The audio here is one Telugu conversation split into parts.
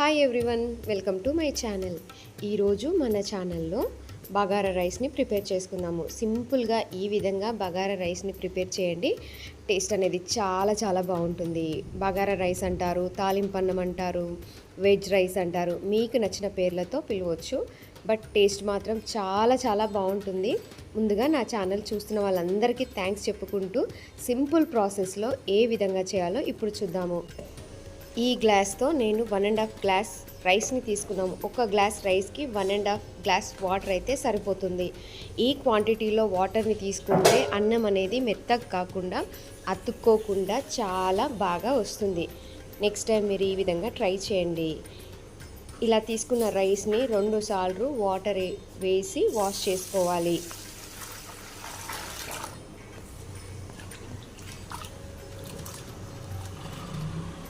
Hi everyone welcome to my channel ఈరోజు మన ఛానల్లో బగారా రైస్ని ప్రిపేర్ చేసుకుందాము. సింపుల్గా ఈ విధంగా బగారా రైస్ని ప్రిపేర్ చేయండి. టేస్ట్ అనేది చాలా చాలా బాగుంటుంది. బగారా రైస్ అంటారు తాలింపన్నం అంటారు వెజ్ రైస్ అంటారు. మీకు నచ్చిన పేర్లతో పిలవచ్చు. బట్ టేస్ట్ మాత్రం చాలా చాలా బాగుంటుంది. ముందుగా నా ఛానల్ చూస్తున్న వాళ్ళందరికీ థ్యాంక్స్ చెప్పుకుంటూ సింపుల్ ప్రాసెస్లో ఏ విధంగా చేయాలో ఇప్పుడు చూద్దాము. ఈ గ్లాస్తో నేను వన్ అండ్ హాఫ్ గ్లాస్ రైస్ని తీసుకున్నాము. ఒక గ్లాస్ రైస్కి one and half glass water అయితే సరిపోతుంది. ఈ క్వాంటిటీలో వాటర్ని తీసుకుంటే అన్నం అనేది మెత్తగా కాకుండా అతుక్కోకుండా చాలా బాగా వస్తుంది. నెక్స్ట్ టైం మీరు ఈ విధంగా ట్రై చేయండి. ఇలా తీసుకున్న రైస్ని రెండు సార్లు వాటర్ వేసి వాష్ చేసుకోవాలి.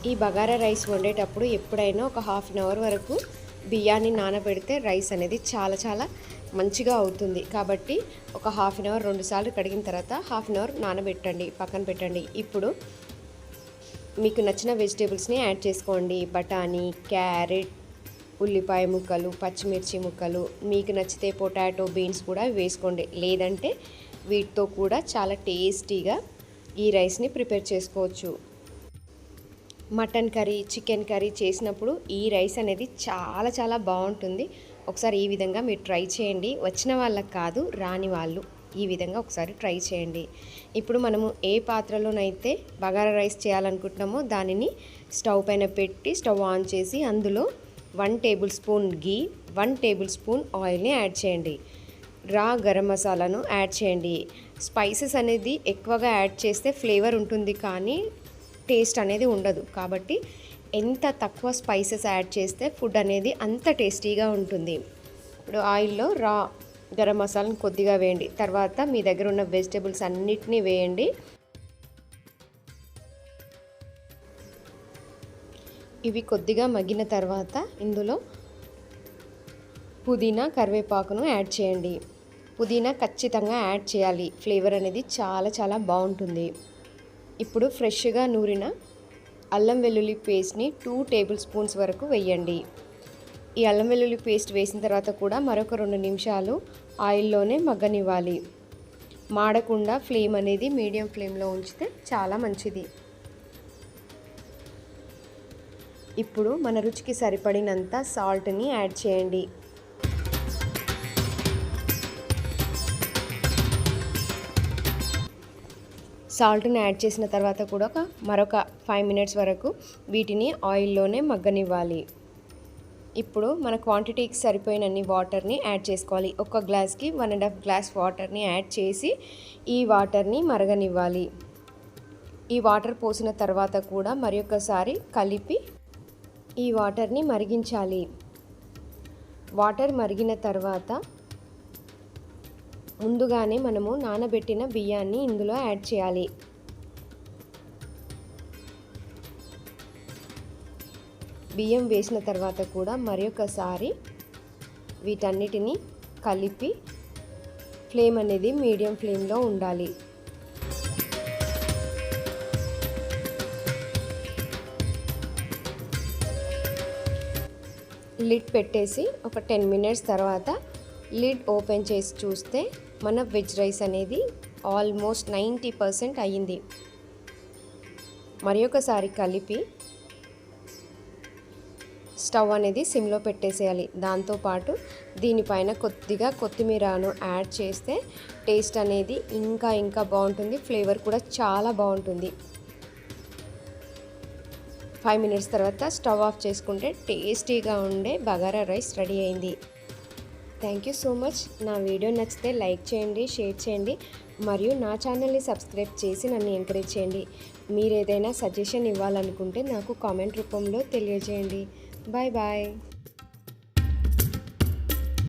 ఈ బగారా రైస్ వండేటప్పుడు ఎప్పుడైనా ఒక హాఫ్ అన్ అవర్ వరకు బియ్యాన్ని నానబెడితే రైస్ అనేది చాలా చాలా మంచిగా అవుతుంది. కాబట్టి ఒక హాఫ్ అన్ అవర్ రెండు సార్లు కడిగిన తర్వాత హాఫ్ అన్ అవర్ నానబెట్టండి పక్కన పెట్టండి. ఇప్పుడు మీకు నచ్చిన వెజిటేబుల్స్ని యాడ్ చేసుకోండి. బఠానీ క్యారెట్ ఉల్లిపాయ ముక్కలు పచ్చిమిర్చి ముక్కలు మీకు నచ్చితే పొటాటో బీన్స్ కూడా వేసుకోండి. లేదంటే వీటితో కూడా చాలా టేస్టీగా ఈ రైస్ని ప్రిపేర్ చేసుకోవచ్చు. మటన్ కర్రీ చికెన్ కర్రీ చేసినప్పుడు ఈ రైస్ అనేది చాలా చాలా బాగుంటుంది. ఒకసారి ఈ విధంగా మీరు ట్రై చేయండి. వచ్చిన వాళ్ళకి కాదు రాని వాళ్ళు ఈ విధంగా ఒకసారి ట్రై చేయండి. ఇప్పుడు మనము ఏ పాత్రలోనైతే బగారా రైస్ చేయాలనుకుంటున్నామో దానిని స్టవ్ పైన పెట్టి స్టవ్ ఆన్ చేసి అందులో one tablespoon ghee one tablespoon ఆయిల్ని యాడ్ చేయండి. రా గరం మసాలాను యాడ్ చేయండి. స్పైసెస్ అనేది ఎక్కువగా యాడ్ చేస్తే ఫ్లేవర్ ఉంటుంది కానీ టేస్ట్ అనేది ఉండదు. కాబట్టి ఎంత తక్కువ స్పైసెస్ యాడ్ చేస్తే ఫుడ్ అనేది అంత టేస్టీగా ఉంటుంది. ఇప్పుడు ఆయిల్లో రా గరం మసాలాను కొద్దిగా వేయండి. తర్వాత మీ దగ్గర ఉన్న వెజిటేబుల్స్ అన్నిటినీ వేయండి. ఇవి కొద్దిగా మగ్గిన తర్వాత ఇందులో పుదీనా కరివేపాకును యాడ్ చేయండి. పుదీనా ఖచ్చితంగా యాడ్ చేయాలి. ఫ్లేవర్ అనేది చాలా చాలా బాగుంటుంది. ఇప్పుడు ఫ్రెష్గా నూరిన అల్లం వెల్లుల్లి పేస్ట్ని టూ టేబుల్ స్పూన్స్ వరకు వేయండి. ఈ అల్లం వెల్లుల్లి పేస్ట్ వేసిన తర్వాత కూడా మరొక రెండు నిమిషాలు ఆయిల్లోనే మగ్గనివ్వాలి. మాడకుండా ఫ్లేమ్ అనేది మీడియం ఫ్లేమ్లో ఉంచితే చాలా మంచిది. ఇప్పుడు మన రుచికి సరిపడినంత సాల్ట్ని యాడ్ చేయండి. సాల్ట్ని యాడ్ చేసిన తర్వాత కూడా ఒక మరొక ఫైవ్ మినిట్స్ వరకు వీటిని ఆయిల్లోనే మగ్గనివ్వాలి. ఇప్పుడు మన క్వాంటిటీకి సరిపోయినన్ని వాటర్ని యాడ్ చేసుకోవాలి. ఒక గ్లాస్కి వన్ అండ్ హాఫ్ గ్లాస్ వాటర్ని యాడ్ చేసి ఈ వాటర్ని మరగనివ్వాలి. ఈ వాటర్ పోసిన తర్వాత కూడా మరి ఒకసారి కలిపి ఈ వాటర్ని మరిగించాలి. వాటర్ మరిగిన తర్వాత ముందుగానే మనము నానబెట్టిన బియ్యాన్ని ఇందులో యాడ్ చేయాలి. బియ్యం వేసిన తర్వాత కూడా మరొకసారి వీటన్నిటిని కలిపి ఫ్లేమ్ అనేది మీడియం ఫ్లేమ్లో ఉండాలి. లిడ్ పెట్టేసి ఒక టెన్ మినిట్స్ తర్వాత లిడ్ ఓపెన్ చేసి చూస్తే మన వెజ్ రైస్ అనేది ఆల్మోస్ట్ నైంటీ పర్సెంట్ అయ్యింది. మరి ఒకసారి కలిపి స్టవ్ అనేది సిమ్లో పెట్టేసేయాలి. దాంతోపాటు దీనిపైన కొద్దిగా కొత్తిమీరను యాడ్ చేస్తే టేస్ట్ అనేది ఇంకా ఇంకా బాగుంటుంది. ఫ్లేవర్ కూడా చాలా బాగుంటుంది. ఫైవ్ మినిట్స్ తర్వాత స్టవ్ ఆఫ్ చేసుకుంటే టేస్టీగా ఉండే బగారా రైస్ రెడీ అయింది. థ్యాంక్ యూ సో మచ్ నా వీడియో నచ్చితే లైక్ చేయండి షేర్ చేయండి మరియు నా ఛానల్ని సబ్స్క్రైబ్ చేసి నన్ను ఎంకరేజ్ చేయండి. మీరు ఏదైనా సజెషన్ ఇవ్వాలనుకుంటే నాకు కామెంట్ రూపంలో తెలియజేయండి. Bye bye